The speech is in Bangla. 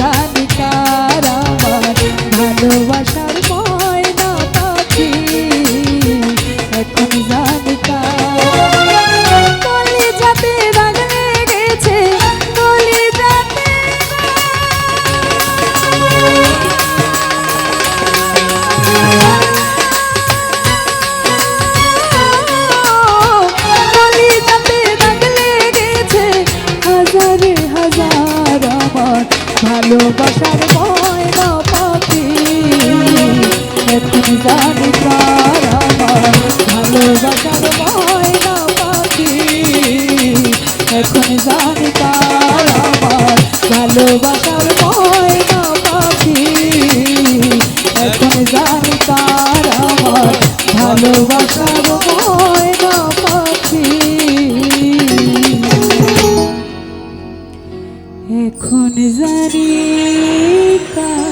cara. ভালোবাসার ভয় বাপাতি তুই জানি তার ভালোবাসার ভয় বাপাতি এখন জানি তার ভালোবাসার ভয় বাপাতি এখন জানি তার ভালোবাসার যখন জারি কা